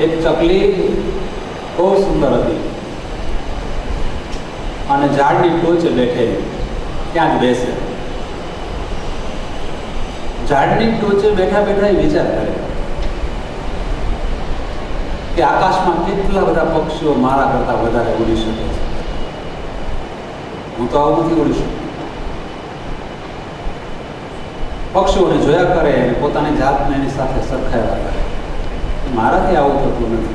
એક ચકલી બહુ સુંદર હતી. અને ઝાડની ટોચે બેઠેલી, ત્યાં જ બેસે. ઝાડની ટોચે બેઠા બેઠા વિચાર કરે કે આકાશમાં કેટલા બધા પક્ષીઓ મારા કરતા વધારે ઉડી શકે છે. હું તો આવું નથી ઉડી શકું પક્ષીઓને જોયા કરે પોતાની જાતને એની સાથે સરખાવ્યા કરે. મારાથી આવું થતું નથી.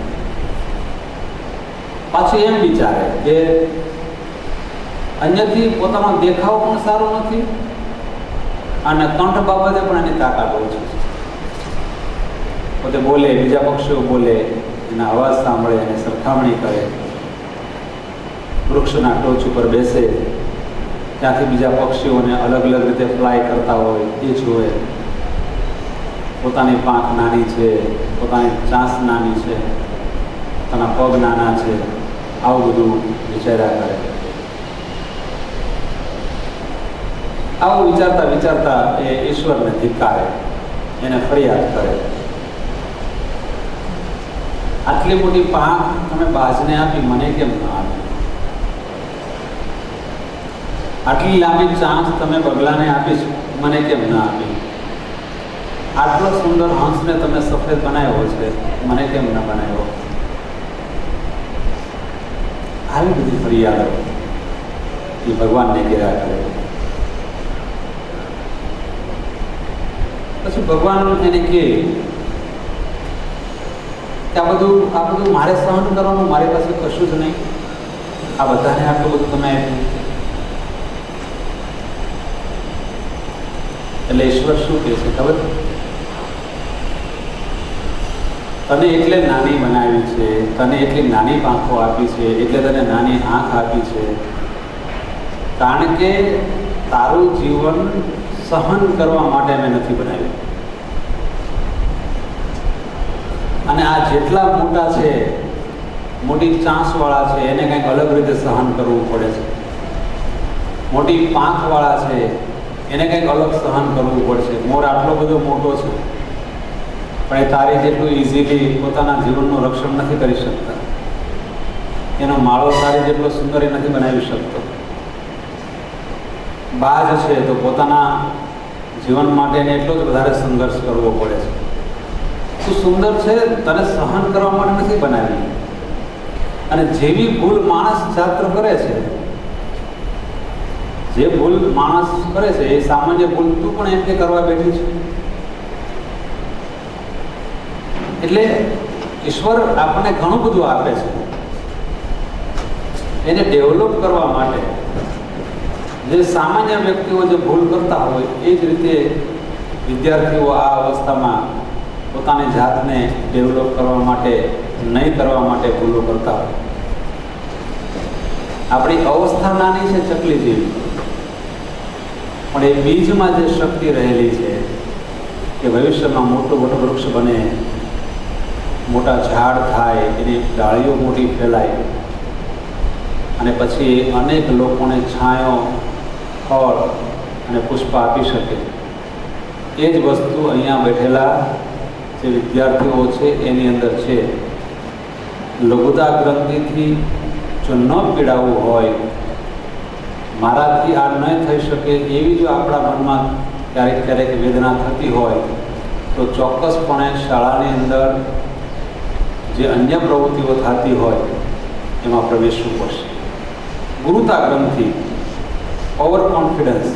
પાછું એમ વિચારે કે અન્યથી પોતાનો દેખાવ પણ સારો નથી અને કંઠ બાબતે પણ એની તાકાત ઓછી છે. પોતે બોલે, બીજા પક્ષીઓ બોલે, એના અવાજ સાંભળે, એને સરખામણી કરે. વૃક્ષના ટોચ ઉપર બેસે. ત્યાંથી બીજા પક્ષીઓને અલગ અલગ રીતે ફ્લાય કરતા હોય, એ જુએ પોતાની પાંખ નાની છે, પોતાની ચાંસ નાની છે, પોતાના પગ નાના છે, આવું બધું વિચાર્યા કરે. આવું વિચારતા વિચારતા એ ઈશ્વરને ધિકારે એને ફરિયાદ કરે. આટલી મોટી પાંખ તમે બાજને આપી મને કેમ ના આપી? આટલી લાંબી ચાંચ તમે બગલાને આપી મને કેમ ના આપી? આટલો સુંદર હંસને તમે સફેદ બનાવ્યો છે, મને કેમ ના બનાવ્યો? આવી બધી ફરિયાદો એ ભગવાનને કર્યા કરે. પછી ભગવાન એને કહે કે આ બધું આ બધું મારે સહન કરવાનું, મારી પાસે કશું જ નહીં. આ બધાને આટલું બધું તમે એટલે ઈશ્વર શું કહે છે ખબર? તને એટલે નાની બનાવી છે, તને એટલી નાની પાંખો આપી છે, એટલે તને નાની આંખ આપી છે. કારણ કે તારું જીવન સહન કરવા માટે મેં નથી બનાવ્યું. અને આ જેટલા મોટા છે, મોટી ચાંસવાળા છે, એને કંઈક અલગ રીતે સહન કરવું પડે છે. મોટી પાંખવાળા છે, એને કંઈક અલગ સહન કરવું પડશે. મોર આટલો બધો મોટો છે. પણ એ તારી જેટલું ઇઝીલી પોતાના જીવનનું રક્ષણ નથી કરી શકતા. એનો માળો તારી જેટલો સુંદર એ નથી બનાવી શકતો. બાજ છે તો પોતાના જીવન માટે એટલો જ વધારે સંઘર્ષ કરવો પડે છે. તું સુંદર છે? તને સહન કરવા માટે નથી બનાવી. અને જેવી ભૂલ માણસ છાત્ર કરે છે, જે ભૂલ માણસ કરે છે, એ સામાન્ય ભૂલ તું પણ એમ કરવા બેઠી છે. એટલે ઈશ્વર આપણને ઘણું બધું આપે છે. એને ડેવલપ કરવા માટે જે સામાન્ય વ્યક્તિઓ જે ભૂલ કરતા હોય, એ જ રીતે વિદ્યાર્થીઓ આ અવસ્થામાં પોતાની જાતને ડેવલપ કરવા માટે, નહીં કરવા માટે ભૂલો કરતા હોય. આપણી અવસ્થા નાની છે, ચકલી જેવી. પણ એ બીજમાં જે શક્તિ રહેલી છે, કે ભવિષ્યમાં મોટું મોટું વૃક્ષ બને મોટા ઝાડ થાય, એની ડાળીઓ મોટી ફેલાય. અને પછી અનેક લોકોને છાંયો, ફળ અને પુષ્પ આપી શકે. એ જ વસ્તુ અહીંયા બેઠેલા જે વિદ્યાર્થીઓ છે, એની અંદર છે. લઘુતા ગ્રંથિથી જો ન પીડાવવું હોય, મારાથી આ ન થઈ શકે એવી જો આપણા મનમાં ક્યારેક ક્યારેક વેદના થતી હોય, તો ચોક્કસપણે શાળાની અંદર જે અન્ય પ્રવૃત્તિઓ થતી હોય, એમાં પ્રવેશવું પડશે. ગુરુતા ગ્રંથિ ઓવર કોન્ફિડન્સ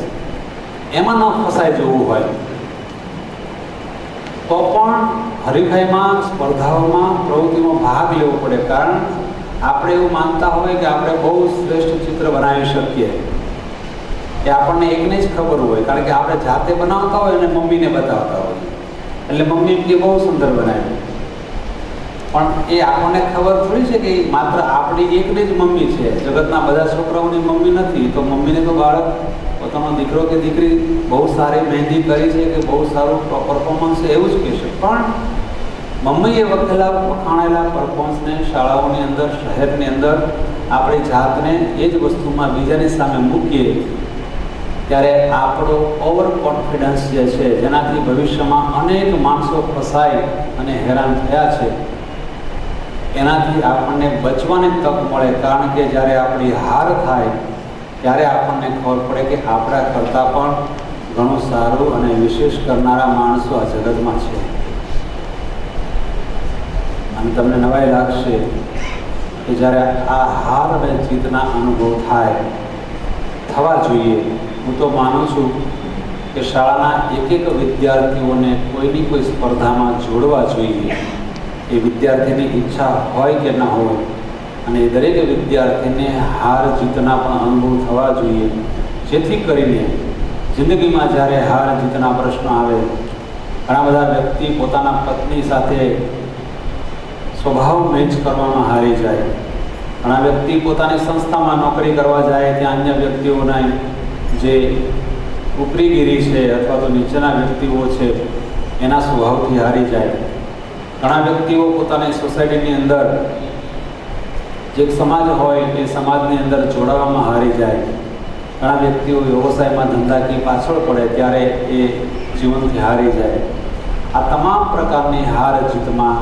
એમાં ન ફસાઈ જવું હોય, તો પણ હરીફાઈમાં, સ્પર્ધાઓમાં, પ્રવૃત્તિમાં ભાગ લેવો પડે. કારણ આપણે એવું માનતા હોય કે આપણે બહુ શ્રેષ્ઠ ચિત્ર બનાવી શકીએ. એ આપણને એકને જ ખબર હોય, કારણ કે આપણે જાતે બનાવતા હોય અને મમ્મીને બતાવતા હોય. એટલે મમ્મી કે બહુ સુંદર બનાવ્યું પણ એ આપણને ખબર થોડી છે કે માત્ર આપણી એકની જ મમ્મી છે. જગતના બધા છોકરાઓની મમ્મી નથી. તો મમ્મીને તો બાળક, પોતાનો દીકરો કે દીકરી બહુ સારી મહેંદી કરી છે કે બહુ સારું પરફોર્મન્સ એવું જ કહેશે પણ મમ્મીએ વખેલા વખાણેલા પરફોર્મન્સને શાળાઓની અંદર, શહેરની અંદર આપણી જાતને એ જ વસ્તુમાં બીજાની સામે મૂકીએ ત્યારે આપણો ઓવર કોન્ફિડન્સ જે છે, જેનાથી ભવિષ્યમાં અનેક માણસો ફસાય અને હેરાન થયા છે. એનાથી આપણને બચવાની તક મળે. કારણ કે જ્યારે આપણી હાર થાય, ત્યારે આપણને ખબર પડે કે આપણા કરતાં પણ ઘણું સારું અને વિશેષ કરનારા માણસો આ જગતમાં છે. અને તમને નવાઈ લાગશે કે જ્યારે આ હાર અને જીતના અનુભવ થાય, થવા જોઈએ. હું તો માનું છું કે શાળાના એક એક વિદ્યાર્થીઓને કોઈની કોઈ સ્પર્ધામાં જોડવા જોઈએ. એ વિદ્યાર્થીની ઈચ્છા હોય કે ન હોય, અને દરેક વિદ્યાર્થીને હાર જીતના પણ અનુભવ થવા જોઈએ. જેથી કરીને જિંદગીમાં જ્યારે હાર જીતના પ્રશ્ન આવે, ઘણા બધા વ્યક્તિ પોતાના પત્ની સાથે સ્વભાવ મેચ કરવામાં હારી જાય. ઘણા વ્યક્તિ પોતાની સંસ્થામાં નોકરી કરવા જાય ત્યાં અન્ય વ્યક્તિઓના જે ઉપરીગીરી છે અથવા તો નીચેના વ્યક્તિઓ છે, એના સ્વભાવથી હારી જાય. ઘણા વ્યક્તિઓ પોતાની સોસાયટીની અંદર જે સમાજ હોય એ સમાજની અંદર જોડાવામાં હારી જાય. ઘણા વ્યક્તિઓ વ્યવસાયમાં ધંધાકીય પાછળ પડે ત્યારે એ જીવનથી હારી જાય. આ તમામ પ્રકારની હાર જીતમાં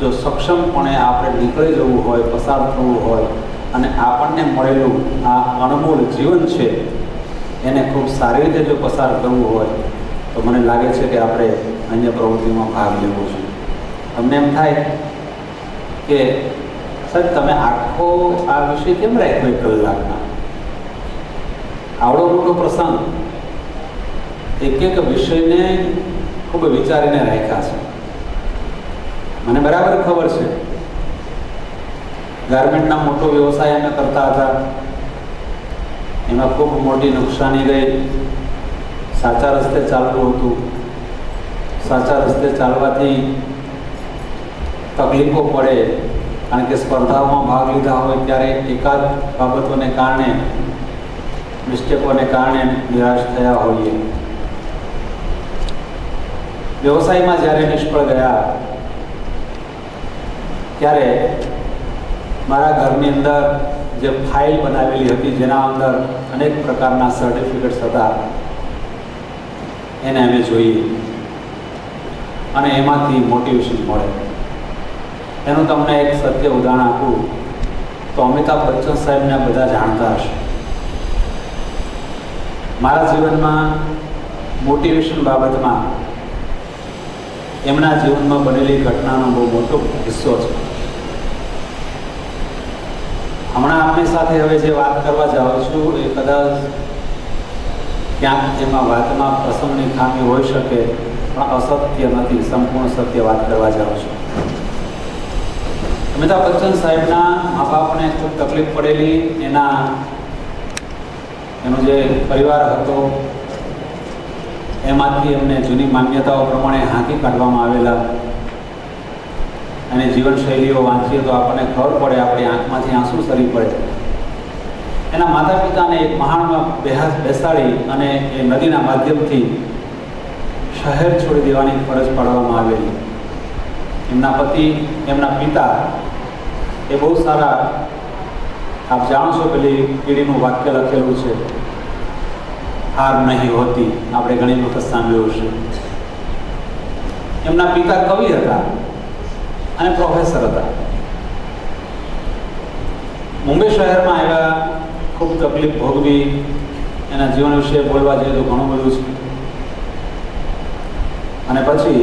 જો સક્ષમપણે આપણે નીકળી જવું હોય, પસાર થવું હોય અને આપણને મળેલું આ અણમોલ જીવન છે, એને ખૂબ સારી રીતે જો પસાર કરવું હોય, તો મને લાગે છે કે આપણે અન્ય પ્રવૃત્તિમાં ભાગ લેવો જોઈએ. તમને એમ થાય કે સાહેબ, તમે આખો આ વિષય કેમ રાખ્યો એક કલાકના આવડો મોટો પ્રસંગ. એક એક વિષયને ખૂબ વિચારીને રાખ્યા છે. મને બરાબર ખબર છે. ગાર્મેન્ટના મોટો વ્યવસાય અમે કરતા હતા. એમાં ખૂબ મોટી નુકસાની ગઈ. સાચા રસ્તે ચાલવું હતું. સાચા રસ્તે ચાલવાથી તકલીફો પડે. કારણ કે સ્પર્ધાઓમાં ભાગ લીધા હોય ત્યારે એકાદ બાબતોને કારણે, મિસ્ટેકોને કારણે નિરાશ થયા હોઈએ. વ્યવસાયમાં જ્યારે નિષ્ફળ ગયા, ત્યારે મારા ઘરની અંદર જે ફાઇલ બનાવેલી હતી, જેના અંદર અનેક પ્રકારના સર્ટિફિકેટ્સ હતા, એને અમે જોઈએ. અને એમાંથી મોટિવેશન મળે. એનું તમને એક સત્ય ઉદાહરણ આપું. તો અમિતાભ બચ્ચન સાહેબને બધા જાણતા હશે. મારા જીવનમાં મોટિવેશન બાબતમાં એમના જીવનમાં બનેલી ઘટનાનો બહુ મોટો હિસ્સો છે. હમણાં આપની સાથે હવે જે વાત કરવા જાઉં છું, એ કદાચ ક્યાંક એમાં વાતમાં પ્રસંગની ખામી હોઈ શકે, પણ અસત્ય નથી, સંપૂર્ણ સત્ય વાત કરવા જાઉં છું. અમિતાભ બચ્ચન સાહેબના મા બાપને ખૂબ તકલીફ પડેલી. એના, એનો જે પરિવાર હતો, એમાંથી એમને જૂની માન્યતાઓ પ્રમાણે હાંકી કાઢવામાં આવેલા. અને જીવનશૈલીઓ વાંચીએ તો આપણને ખબર પડે, આપણી આંખમાંથી આંસુ સરી પડે. એના માતા પિતાને એક મહાનમાં બેહાસ બેસાડી અને એ નદીના માધ્યમથી શહેર છોડી દેવાની ફરજ પાડવામાં આવેલી. એમના પતિ, એમના પિતા એ બહુ સારા, આપ જાણો છો પેલી કીડીનું વાક્ય લખેલું છે, હાર નહીં હોતી. આપણે ઘણી વખત સાંભળ્યું છે એમના પિતા કવિ હતા અને પ્રોફેસર હતા. મુંબઈ શહેરમાં આવ્યા ખૂબ તકલીફ ભોગવી એના જીવન વિશે બોલવા જઈએ તો ઘણું બધું છે. અને પછી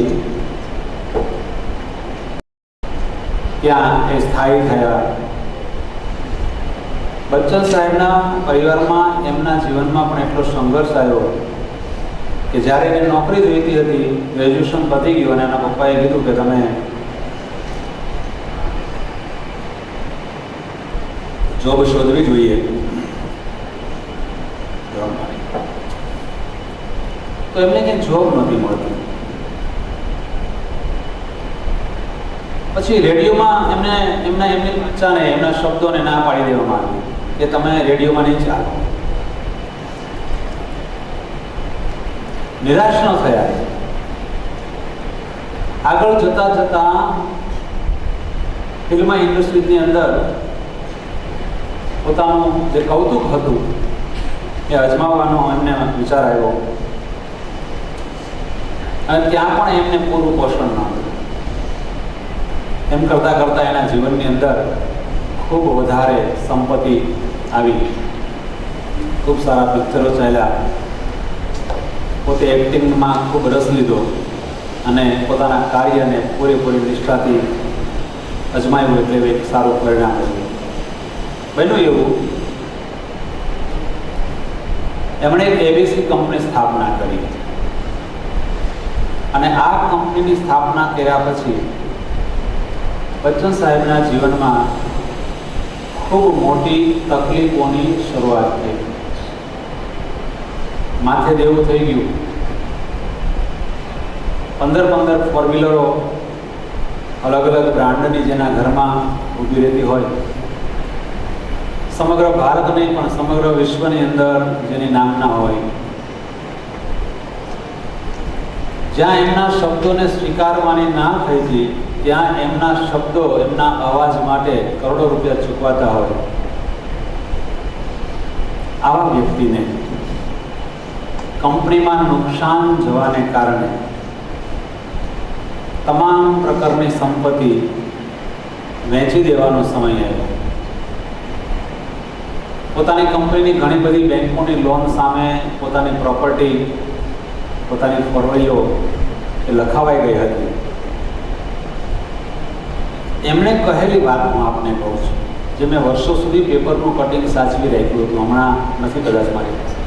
ત્યાં એ સ્થાયી થયા. બચ્ચન સાહેબના પરિવારમાં એમના જીવનમાં પણ એટલો સંઘર્ષ આવ્યો કે જ્યારે એને નોકરી જોઈતી હતી ગ્રેજ્યુએશન પતી ગયું અને એના પપ્પાએ કીધું કે તમે જોબ શોધવી જોઈએ. તો એમને ક્યાંય જોબ નહોતી મળતી. પછી રેડિયોમાં એમને, એમના એમની ઈચ્છાને એમના શબ્દોને ના પાડી દેવામાં આવી. કે તમે રેડિયોમાં નહીં ચાલો. નિરાશ ન થયા. આગળ જતા જતા ફિલ્મ ઇન્ડસ્ટ્રીની અંદર પોતાનું જે કૌતુક હતું એ અજમાવવાનો એમને વિચાર આવ્યો. અને ત્યાં પણ એમને પૂરું પોષણ ન હતું. એમ કરતાં કરતાં એના જીવનની અંદર ખૂબ વધારે સંપત્તિ આવી. ખૂબ સારા પિક્ચરો ચાલ્યા. પોતે એક્ટિંગમાં ખૂબ રસ લીધો અને પોતાના કાર્યને પૂરેપૂરી નિષ્ઠાથી અજમાયું એટલે એક સારું પરિણામ રહ્યું બન્યું એવું. એમણે એક એબીસી કંપની સ્થાપના કરી. અને આ કંપનીની સ્થાપના કર્યા પછી બચ્ચન સાહેબના જીવનમાં ખૂબ મોટી તકલીફોની શરૂઆત થઈ. માથે દેવું થઈ ગયું. પંદર પંદર ફોર વ્હીલરો અલગ અલગ બ્રાન્ડની જેના ઘરમાં ઊભી રહેતી હોય. સમગ્ર ભારત નહીં પણ સમગ્ર વિશ્વની અંદર જેની નામના હોય. જ્યાં એમના શબ્દોને સ્વીકારવાની ના થઈ હતી ત્યાં એમના શબ્દો, એમના અવાજ માટે કરોડો રૂપિયા ચૂકવાતા હોય. આવા વ્યક્તિને કંપનીમાં નુકસાન જવાને કારણે તમામ પ્રકારની સંપત્તિ વેચી દેવાનો સમય આવ્યો. પોતાની કંપનીની ઘણી બધી બેંકોની લોન સામે પોતાની પ્રોપર્ટી, પોતાની ફોરવૈયો એ લખાવાઈ ગઈ હતી. એમણે કહેલી વાત હું આપને કહું છું, જે મેં વર્ષો સુધી પેપરનું કટિંગ સાચવી રાખ્યું હતું, હમણાં નથી કદાચ મારી પાસે.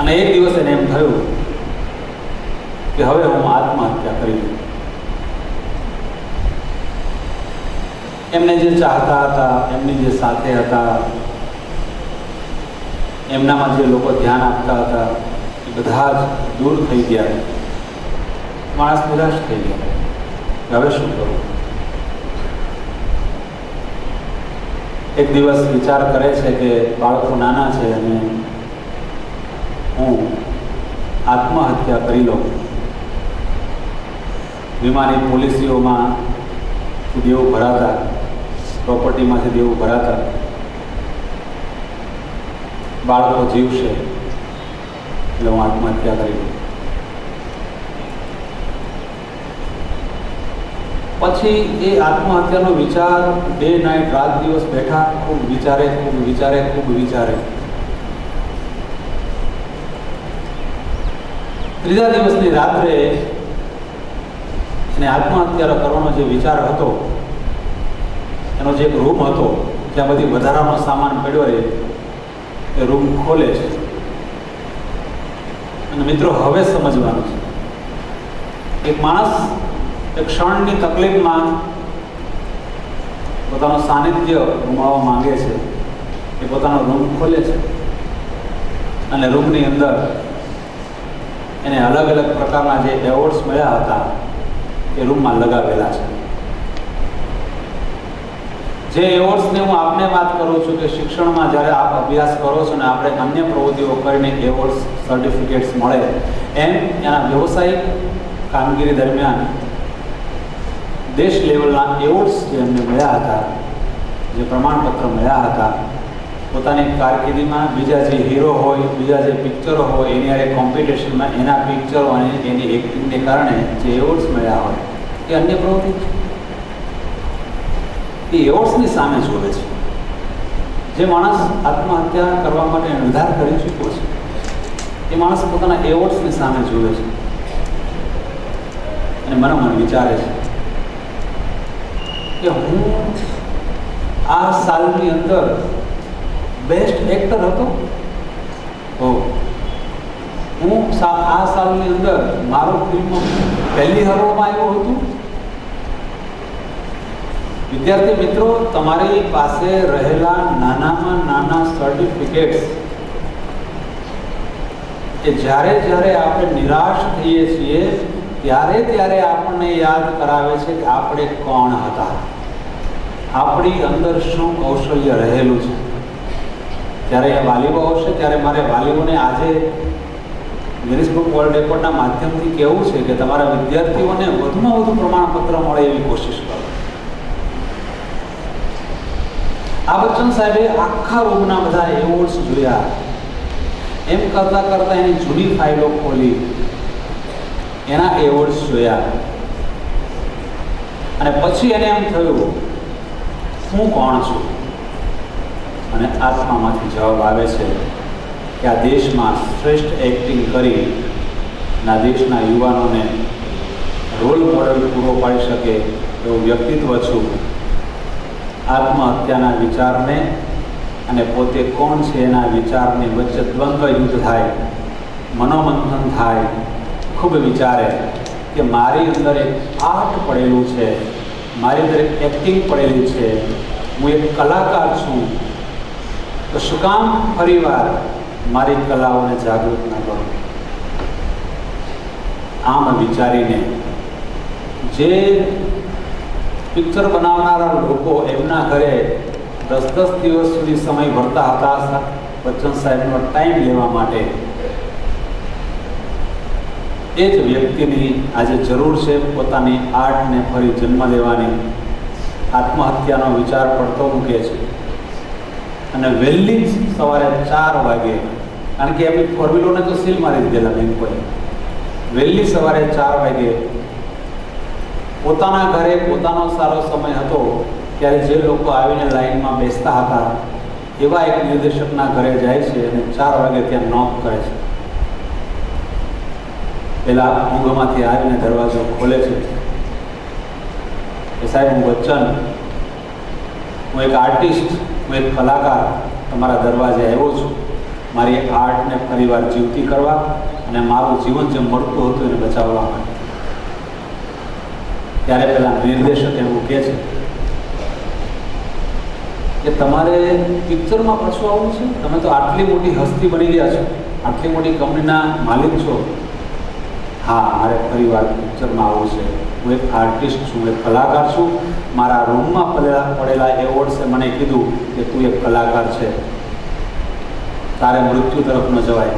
અને એક દિવસ એને એમ થયું કે હવે હું આત્મહત્યા કરી લઉં. એમને જે ચાહતા હતા, એમની જે સાથે હતા, એમનામાં જે લોકો ધ્યાન આપતા હતા, એ બધા જ દૂર થઈ ગયા. માણસ નિરાશ થઈ ગયા. હવે શું કરું? એક દિવસ વિચાર કરે છે કે બાળકો નાના છે અને હું આત્મહત્યા કરી લઉં. વીમાની પોલિસીઓમાં દેવું ભરાતા, પ્રોપર્ટીમાંથી દેવું ભરાતા, બાળકો જીવશે એટલે હું આત્મહત્યા કરી લઉં. પછી એ આત્મહત્યાનો વિચાર ડે નાઇટ રાત દિવસ બેઠા ખૂબ વિચારે ખૂબ વિચારે ખૂબ વિચારે. ત્રીજા દિવસની રાત્રે એને આત્મહત્યા કરવાનો જે વિચાર હતો, એનો જે રૂમ હતો, ત્યાં બધી વધારાનો સામાન પડ્યો રહે એ રૂમ ખોલે છે. અને મિત્રો, હવે સમજવાનું છે. એક માણસ ક્ષણની તકલીફમાં પોતાનું સાનિધ્ય ગુમાવવા માંગે છે. એ પોતાનો રૂમ ખોલે છે. અને રૂમની અંદર એને અલગ અલગ પ્રકારના જે એવોર્ડ્સ મળ્યા હતા, એ રૂમમાં લગાવેલા છે. જે એવોર્ડ્સની હું આપને વાત કરું છું કે શિક્ષણમાં જ્યારે આપ અભ્યાસ કરો છો ને આપણે અન્ય પ્રવૃત્તિઓ કરીને એવોર્ડ્સ સર્ટિફિકેટ્સ મળે એમ એના વ્યવસાયિક કામગીરી દરમિયાન દેશ લેવલના એવોર્ડ્સ જે એમને મળ્યા હતા, જે પ્રમાણપત્ર મળ્યા હતા, પોતાની કારકિર્દીમાં બીજા જે હીરો હોય, બીજા જે પિક્ચરો હોય, એની હારે કોમ્પિટિશનમાં એના પિક્ચરો અને એની એક્ટિંગને કારણે જે એવોર્ડ્સ મળ્યા હોય, એ અન્ય પ્રવૃત્તિ છે એ એવોર્ડ્સની સામે જોવે છે. જે માણસ આત્મહત્યા કરવા માટે નિર્ધાર કરી ચૂક્યો છે, એ માણસ પોતાના એવોર્ડ્સની સામે જોવે છે. અને મનોમન વિચારે છે કે હું આ સાલની અંદર બેસ્ટ એક્ટર હતો? હું સા- આ સાલની અંદર મારો ફિલ્મ પહેલી હરોળમાં આવ્યું હતું. વિદ્યાર્થી મિત્રો, તમારી પાસે રહેલા નાનામાં નાના સર્ટિફિકેટ્સ કે જ્યારે જ્યારે આપણે નિરાશ થઈએ છીએ ત્યારે ત્યારે આપણને યાદ કરાવે છે કે આપણે કોણ હતા? આપણી અંદર શું કૌશલ્ય રહેલું છે? જ્યારે એ વાલીઓ આવશે, ત્યારે મારે વાલીઓને આજે ગિનિસ બુક વર્લ્ડ રેકોર્ડના માધ્યમથી કહેવું છે કે તમારા વિદ્યાર્થીઓને વધુમાં વધુ પ્રમાણપત્ર મળે એવી કોશિશ કરો. આ બચ્ચન સાહેબે આખા રૂમના બધા એવોર્ડ્સ જોયા. એમ કરતાં કરતાં એની જૂની ફાઇલો ખોલી. એના એવોર્ડ્સ જોયા. અને પછી એને એમ થયું, હું કોણ છું? અને આત્મામાંથી જવાબ આવે છે કે આ દેશમાં શ્રેષ્ઠ એક્ટિંગ કરી ના દેશના યુવાનોને રોલ મોડલ પૂરો પાડી શકે એવું વ્યક્તિત્વ છું. આત્મહત્યાના વિચારને અને પોતે કોણ છે એના વિચારની વચ્ચે દ્વંદ્વ યુદ્ધ થાય, મનોમંથન થાય ખૂબ વિચારે કે મારી અંદર એક આર્ટ પડેલું છે, મારી અંદર એક એક્ટિંગ પડેલી છે, હું એક કલાકાર છું. તો શું કામ ફરીવાર મારી કલાઓને જાગૃત ન કરું? આમ વિચારીને જે પિક્ચર બનાવનારા લોકો એમના ઘરે દસ દસ દિવસ સુધી સમય ભરતા હતા બચ્ચન સાહેબનો ટાઈમ લેવા માટે એ જ વ્યક્તિની આજે જરૂર છે પોતાની આર્ટને ફરી જન્મ દેવાની આત્મહત્યાનો વિચાર પડતો મૂકે છે. અને વહેલી જ સવારે ચાર વાગે, કારણ કે એમની ફોર વ્હીલરને તો સીલ મારી દીધેલા બેંકોએ વહેલી સવારે ચાર વાગે પોતાના ઘરે પોતાનો સારો સમય હતો, ત્યારે જે લોકો આવીને લાઈનમાં બેસતા હતા, એવા એક નિર્દેશકના ઘરે જાય છે અને ચાર વાગે ત્યાં નોક કરે છે. પેલા ઊંઘમાંથી આવીને દરવાજો ખોલે છે. કે સાહેબ, હું બચ્ચન હું એક આર્ટિસ્ટ હું એક કલાકાર તમારા દરવાજે આવ્યો છું. મારી આર્ટને ફરીવાર જીવતી કરવા અને મારું જીવન જે મળતું હતું એને બચાવવા માટે. ત્યારે પેલા નિર્દેશક એવું કહે છે કે તમારે પિક્ચરમાં પાછું આવવું છે? તમે તો આટલી મોટી હસ્તી બની ગયા છો. આટલી મોટી કંપનીના માલિક છો. હા, મારે ફરીવાર પિક્ચરમાં આવવું છે. હું એક આર્ટિસ્ટ છું એક કલાકાર છું. મારા રૂમમાં પડેલા પડેલા એવોર્ડ્સે મને કીધું કે તું એક કલાકાર છે. તારે મૃત્યુ તરફ ન જવાય.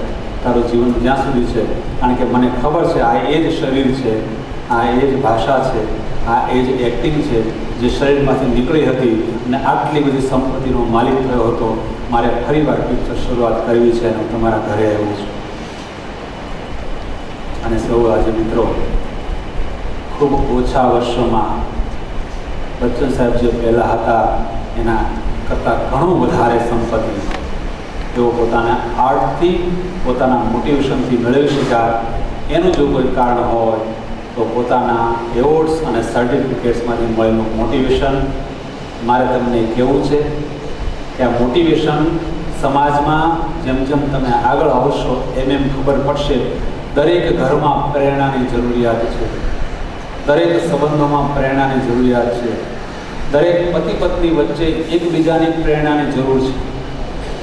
તારું જીવન જ્યાં સુધી છે. કારણ કે મને ખબર છે, આ એ જ શરીર છે, આ એ જ ભાષા છે, આ એ જ એક્ટિંગ છે, જે શરીરમાંથી નીકળી હતી અને આટલી બધી સંપત્તિનો માલિક થયો હતો. મારે ફરીવાર પિક્ચર શરૂઆત કરવી છે અને તમારા ઘરે આવ્યું છું. અને સૌ આજે મિત્રો ખૂબ ઓછા વર્ષોમાં બચ્ચન સાહેબ જે પહેલાં હતા, એના કરતાં ઘણું વધારે સંપત્તિ તેઓ પોતાના આર્ટથી, પોતાના મોટિવેશનથી મેળવી શક્યા. એનું જો કોઈ કારણ હોય, તો પોતાના એવોર્ડ્સ અને સર્ટિફિકેટ્સમાંથી મળેલું મોટિવેશન મારે તમને કહેવું છે કે આ મોટિવેશન સમાજમાં જેમ જેમ તમે આગળ આવશો, એમ એમ ખબર પડશે. દરેક ઘરમાં પ્રેરણાની જરૂરિયાત છે. દરેક સંબંધોમાં પ્રેરણાની જરૂરિયાત છે. દરેક પતિ પત્ની વચ્ચે એકબીજાની પ્રેરણાની જરૂર છે.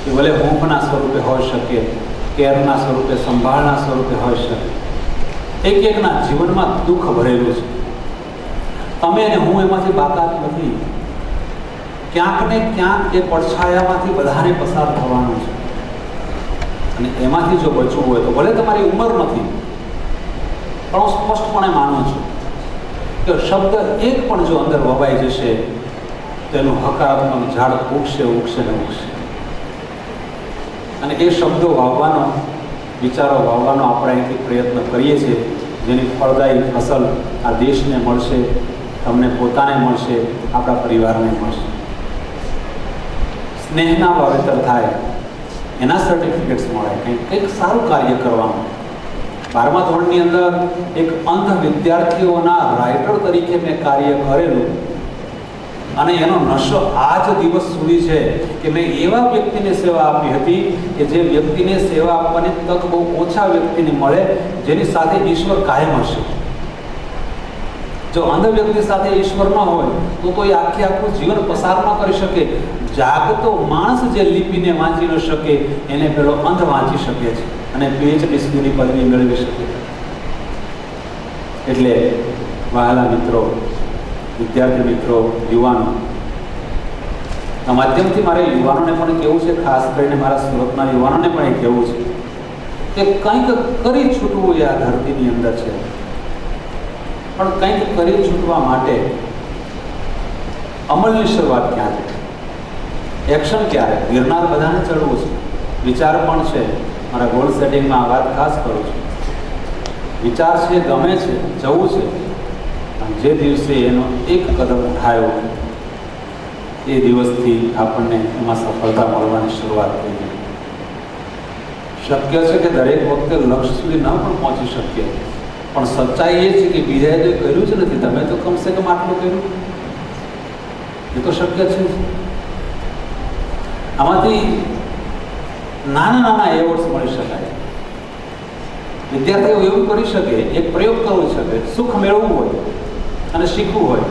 કે ભલે હૂંફના સ્વરૂપે હોઈ શકે, કેરના સ્વરૂપે, સંભાળના સ્વરૂપે હોઈ શકે. એક એકના જીવનમાં દુઃખ ભરેલું છે. તમે અને હું એમાંથી બાકાત નથી. ક્યાંક ને ક્યાંક એ પડછાયામાંથી બધાને પસાર થવાનું છે. અને એમાંથી જો બચવું હોય તો ભલે તમારી ઉંમર નથી, પણ હું સ્પષ્ટપણે માનું છું કે શબ્દ એક પણ જો અંદર વવાઈ જશે, તો હકારાત્મક ઝાડ ઉગશે ઉગશે ને ઉગશે. અને એ શબ્દો વાવવાનો, વિચારો વાવવાનો આપણે અહીંથી પ્રયત્ન કરીએ છીએ. જેની ફળદાયી ફસલ આ દેશને મળશે, તમને પોતાને મળશે, આપણા પરિવારને મળશે. સ્નેહના વાવેતર થાય. એના સર્ટિફિકેટ્સ મળે. કંઈક કંઈક સારું કાર્ય કરવાનું. બારમા ધોરણની અંદર એક અંધ વિદ્યાર્થીઓના રાઇટર તરીકે મેં કાર્ય કરેલું. અને એનો નશો આ જ દિવસ સુધી છે કે મેં એવા વ્યક્તિને સેવા આપી હતી કે જે વ્યક્તિને સેવા આપવાની તક બહુ ઓછા વ્યક્તિને મળે, જેની સાથે ઈશ્વર કાયમ હશે. જો અંધ વ્યક્તિ સાથે ઈશ્વર ન હોય, તો એ આખે આખું જીવન પસાર ન કરી શકે. જાગતો માણસ જે લિપિને વાંચી ન શકે, એને પેલો અંધ વાંચી શકે છે અને પીએચડી સુધીની પદવી મેળવી શકે. એટલે વહાલા મિત્રો, વિદ્યાર્થી મિત્રો, યુવાનો, આ માધ્યમથી મારે યુવાનોને પણ કહેવું છે? ખાસ કરીને મારા સુરતના યુવાનોને પણ એ કહેવું છે? કે કંઈક કરી છૂટવું એ આ ધરતીની અંદર છે. પણ કંઈક કરી છૂટવા માટે અમલની શરૂઆત ક્યાં છે એક્શન ક્યારે? ગિરનાર બધાને ચડવું છે. વિચાર પણ છે. મારા ગોલ સેટિંગમાં આ વાત ખાસ કરું છું. વિચાર છે, ગમે છે, જવું છે. પણ જે દિવસે એનો એક કદમ ઉઠાયો, એ દિવસથી આપણને એમાં સફળતા મળવાની શરૂઆત થઈ ગઈ. શક્ય છે કે દરેક વખતે લક્ષ્ય સુધી ન પણ પહોંચી શકીએ. પણ સચ્ચાઈ એ છે કે બીજાએ તો કર્યું જ નથી. તમે તો કમસે કમ આટલું કર્યું. એ તો શક્ય છે. આમાંથી નાના નાના એવોર્ડ્સ મળી શકાય. વિદ્યાર્થીઓ એવું કરી શકે, એક પ્રયોગ કરવો શકે. સુખ મેળવવું હોય અને શીખવું હોય.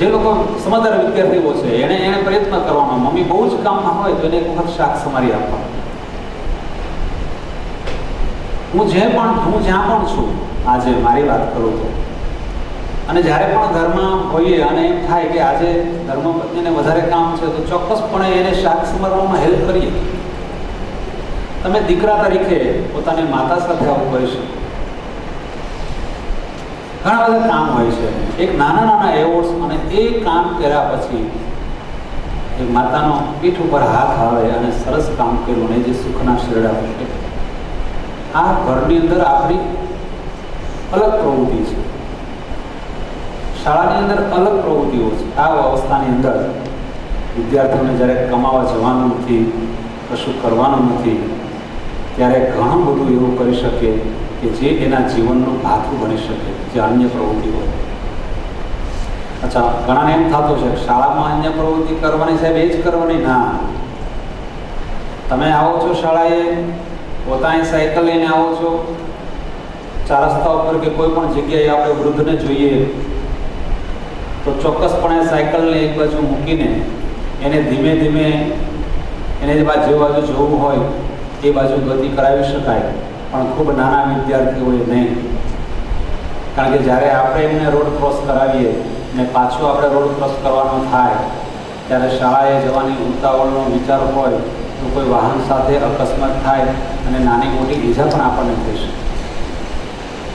જે લોકો સમજદાર વિદ્યાર્થીઓ છે, એણે એને પ્રયત્ન કરવાનો મમ્મી બહુ જ કામમાં હોય તો એને એક વખત શાક સમારી આપવાનું હું જે પણ હું જ્યાં પણ છું, આજે મારી વાત કરું તો અને જ્યારે પણ ઘરમાં હોઈએ અને એમ થાય કે આજે ધર્મપત્નીને વધારે કામ છે, તો ચોક્કસપણે એને શાક સમારવામાં હેલ્પ કરીએ. તમે દીકરા તરીકે પોતાની માતા સાથે આવું કરી શકો. ઘણા બધા કામ હોય છે. એક નાના નાના એવોર્ડ્સ અને એ કામ કર્યા પછી એ માતાનો પીઠ ઉપર હાથ આવે અને સરસ કામ કર્યું ને જે સુખના શેરડા ફૂટે આ ઘરની અંદર આપણી અલગ પ્રવૃત્તિ છે. શાળાની અંદર અલગ પ્રવૃત્તિઓ છે. આ અવસ્થાની અંદર વિદ્યાર્થીઓને જ્યારે કમાવા જવાનું નથી, કશું કરવાનું નથી, ત્યારે ઘણું બધું એવું કરી શકે કે જે એના જીવનનું ભાથું બની શકે, જે અન્ય પ્રવૃત્તિ હોય. અચ્છા, ઘણાને એમ થતું છે શાળામાં અન્ય પ્રવૃત્તિ કરવાની સાહેબ એ જ કરવાની? ના. તમે આવો છો શાળાએ પોતાની સાયકલ લઈને આવો છો? ચાર રસ્તા ઉપર કે કોઈ પણ જગ્યાએ આપણે વૃદ્ધને જોઈએ, તો ચોક્કસપણે સાયકલને એક બાજુ મૂકીને એને ધીમે ધીમે એને જે બાજુ જવું હોય, એ બાજુ ગતિ કરાવી શકાય. પણ ખૂબ નાના વિદ્યાર્થીઓએ નહીં. કારણ કે જ્યારે આપણે એમને રોડ ક્રોસ કરાવીએ ને પાછું આપણે રોડ ક્રોસ કરવાનો થાય, ત્યારે શાળાએ જવાની ઉતાવળનો વિચાર હોય, તો કોઈ વાહન સાથે અકસ્માત થાય અને નાની મોટી ઈજા પણ આપણને થઈ શકે.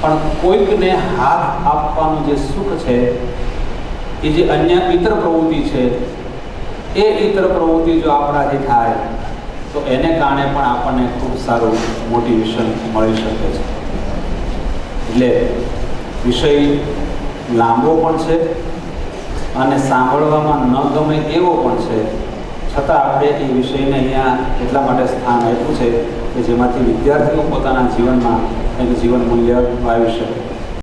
પણ કોઈકને હાથ આપવાનું જે સુખ છે, એ જે અન્ય ઇતર પ્રવૃત્તિ છે, એ ઇતર પ્રવૃત્તિ જો આપણાથી થાય, તો એને કારણે પણ આપણને ખૂબ સારું મોટિવેશન મળી શકે છે. એટલે વિષય લાંબો પણ છે અને સાંભળવામાં ન ગમે એવો પણ છે. છતાં આપણે એ વિષયને અહીંયા એટલા માટે સ્થાન આપ્યું છે કે જેમાંથી વિદ્યાર્થીઓ પોતાના જીવનમાં એનું જીવન મૂલ્ય આવી શકે.